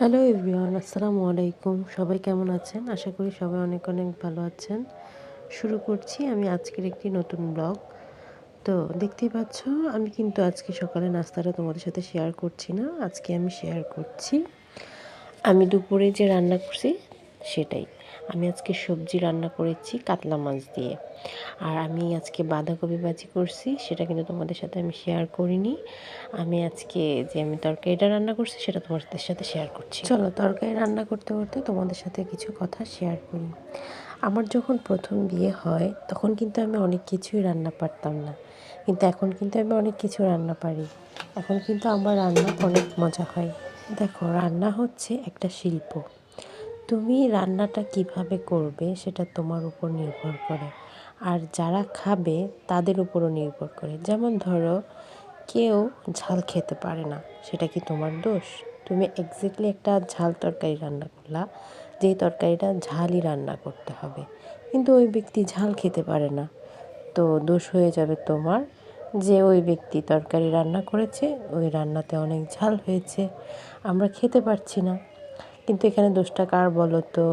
Hello everyone, আসসালামু আলাইকুম। সবাই কেমন আছেন? আশা করি সবাই অনেক অনেক ভালো আছেন। শুরু করছি আমি আজকের একটি নতুন ব্লগ। তো দেখতেই পাচ্ছ, আমি কিন্তু আজকে সকালে নাস্তাটা তোমাদের সাথে শেয়ার করছি না। আজকে আমি শেয়ার করছি, আমি দুপুরে যে রান্না করছি, সেটাই। আমি আজকে সবজি রান্না করেছি কাতলা মাছ দিয়ে। আর আমি আজকে বাঁধাকপি ভাজি করছি, সেটা কিন্তু তোমাদের সাথে আমি শেয়ার করিনি। আমি আজকে যে আমি তরকারিটা রান্না করছি, সেটা তোমাদের সাথে শেয়ার করছি। চলো, তরকারি রান্না করতে করতে তোমাদের সাথে কিছু কথা শেয়ার করি। আমার যখন প্রথম বিয়ে হয়, তখন কিন্তু আমি অনেক কিছুই রান্না পারতাম না। কিন্তু এখন কিন্তু আমি অনেক কিছু রান্না পারি। এখন কিন্তু আমার রান্না অনেক মজা হয়। দেখো, রান্না হচ্ছে একটা শিল্প। তুমি রান্নাটা কীভাবে করবে সেটা তোমার উপর নির্ভর করে। আর যারা খাবে তাদের উপরও নির্ভর করে। যেমন ধরো, কেউ ঝাল খেতে পারে না, সেটা কি তোমার দোষ? তুমি এক্স্যাক্টলি একটা ঝাল তরকারি রান্না করলা, যেই তরকারিটা ঝালই রান্না করতে হবে। কিন্তু ওই ব্যক্তি ঝাল খেতে পারে না। তো দোষ হয়ে যাবে তোমার যে ওই ব্যক্তি তরকারি রান্না করেছে, ওই রান্নাতে অনেক ঝাল হয়েছে। আমরা খেতে পারছি না। কিন্তু এখানে দোষটা কার বলো তো?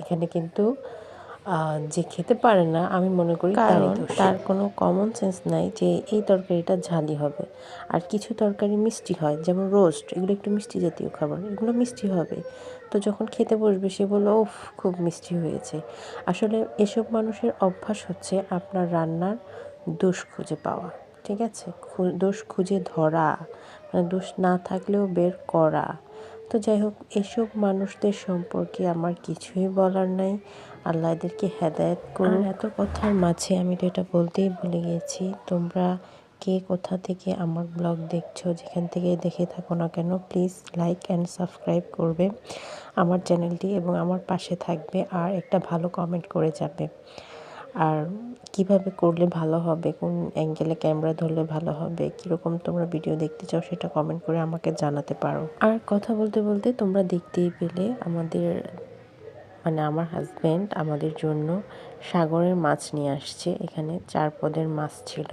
এখানে কিন্তু যে খেতে পারে না আমি মনে করি কারণ? তার কোনো কমন সেন্স নাই যে এই তরকারিটা ঝালি হবে। আর কিছু তরকারি মিষ্টি হয় যেমন রোস্ট এগুলো একটু মিষ্টি জাতীয় খাবার এগুলো মিষ্টি হবে। তো যখন খেতে বসবে সে বলল ওফ খুব মিষ্টি হয়েছে। আসলে এসব মানুষের অভ্যাস হচ্ছে আপনার রান্নার দোষ খুঁজে পাওয়া ঠিক আছে? দোষ খুঁজে ধরা মানে দোষ না থাকলেও বের করা। তো যাই হোক, এসব মানুষদের সম্পর্কে আমার কিছুই বলার নাই। আল্লাহ এদেরকে হেদায়ত করুন এত কথার মাঝে আমি তো এটা বলতেই ভুলে গিয়েছি তোমরা কে কোথা থেকে আমার ব্লগ দেখছ, যেখান থেকে দেখে থাকো না কেন, প্লিজ লাইক অ্যান্ড সাবস্ক্রাইব করবে আমার চ্যানেলটি এবং আমার পাশে থাকবে। আর একটা ভালো কমেন্ট করে যাবে। আর কীভাবে করলে ভালো হবে, কোন অ্যাঙ্গেলে ক্যামেরা ধরলে ভালো হবে, কীরকম তোমরা ভিডিও দেখতে চাও সেটা কমেন্ট করে আমাকে জানাতে পারো। আর কথা বলতে বলতে তোমরা দেখতেই পেলে আমাদের মানে আমার হাজব্যান্ড আমাদের জন্য সাগরের মাছ নিয়ে আসছে। এখানে চার পদের মাছ ছিল।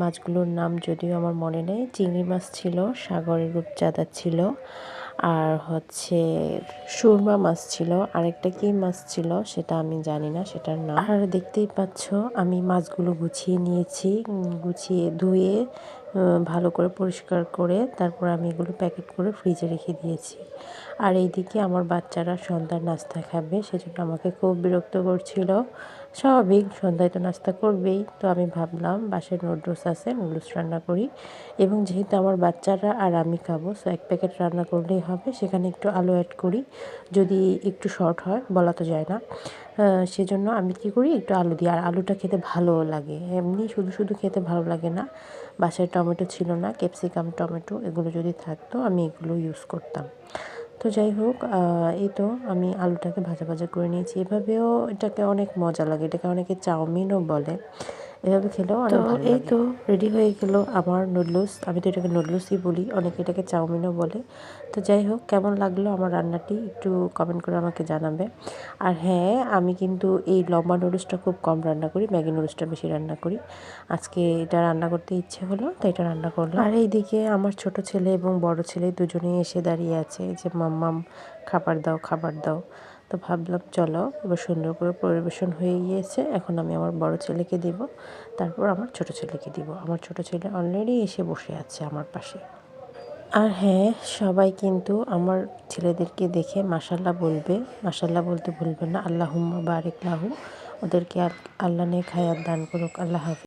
মাছগুলোর নাম যদিও আমার মনে নেই, চিংড়ি মাছ ছিল, সাগরের রূপচাঁদা ছিল, আর হচ্ছে সুরমা মাছ ছিল, আরেকটা কি মাছ ছিল সেটা আমি জানি না সেটার নাম। আর দেখতেই পাচ্ছ, আমি মাছগুলো গুছিয়ে নিয়েছি গুছিয়ে ধুয়ে ভালো করে পরিষ্কার করে তারপর আমি এগুলো প্যাকেট করে ফ্রিজে রেখে দিয়েছি। আর এইদিকে আমার বাচ্চারা সন্ধ্যার নাস্তা খাবে, সেজন্য আমাকে খুব বিরক্ত করছিল। স্বাভাবিক, সন্ধ্যায় তো নাস্তা করবেই। তো আমি ভাবলাম বাসায় নুডলস আছে নুডলস রান্না করি। এবং যেহেতু আমার বাচ্চারা আর আমি খাব সো এক প্যাকেট রান্না করলেই হবে। সেখানে একটু আলু অ্যাড করি। যদি একটু শর্ট হয়, বলা তো যায় না। সেজন্য আমি কি করি, একটু আলু দিই। আর আলুটা খেতে ভালো লাগে। এমনি শুধু শুধু খেতে ভালো লাগে না। বাসায় টমেটো ছিল না, ক্যাপসিকাম, টমেটো এগুলো যদি থাকতো, আমি এগুলো ইউজ করতাম। তো যাই হোক এই তো আমি আলুটাকে ভাজা ভাজা করে নিয়েছি। এভাবেও এটাকে অনেক মজা লাগে। এটাকে অনেকে চাউমিনও বলে। এভাবে খেলেও অনেক ভালো এই তো রেডি হয়ে গেল আমার নুডলস আমি তো এটাকে নুডলসই বলি অনেকে এটাকে চাউমিনও বলে। তো যাই হোক কেমন লাগল আমার রান্নাটি একটু কমেন্ট করে আমাকে জানাবে। আর হ্যাঁ আমি কিন্তু এই লম্বা নুডলসটা খুব কম রান্না করি ম্যাগি নুডলসটা বেশি রান্না করি। আজকে এটা রান্না করতে ইচ্ছে হলো তাই এটা রান্না করলাম। আর এইদিকে আমার ছোট ছেলে এবং বড় ছেলে দুজনেই এসে দাঁড়িয়ে আছে যে মাম্মাম খাবার দাও খাবার দাও। তো ভাবলাম, চলো, এবার সুন্দর করে পরিবেশন হয়ে গিয়েছে। এখন আমি আমার বড় ছেলেকে দিব। তারপর আমার ছোট ছেলেকে দিব। আমার ছোট ছেলে অলরেডি এসে বসে আছে আমার পাশে। আর হ্যাঁ সবাই কিন্তু আমার ছেলেদেরকে দেখে মাসাল্লাহ বলবে। মাসাল্লাহ বলতে ভুলবে না। আল্লাহ বারেক লাহু ওদেরকে আল্লাহ নেক হায়াত দান করুক। আল্লাহ হাফিজ।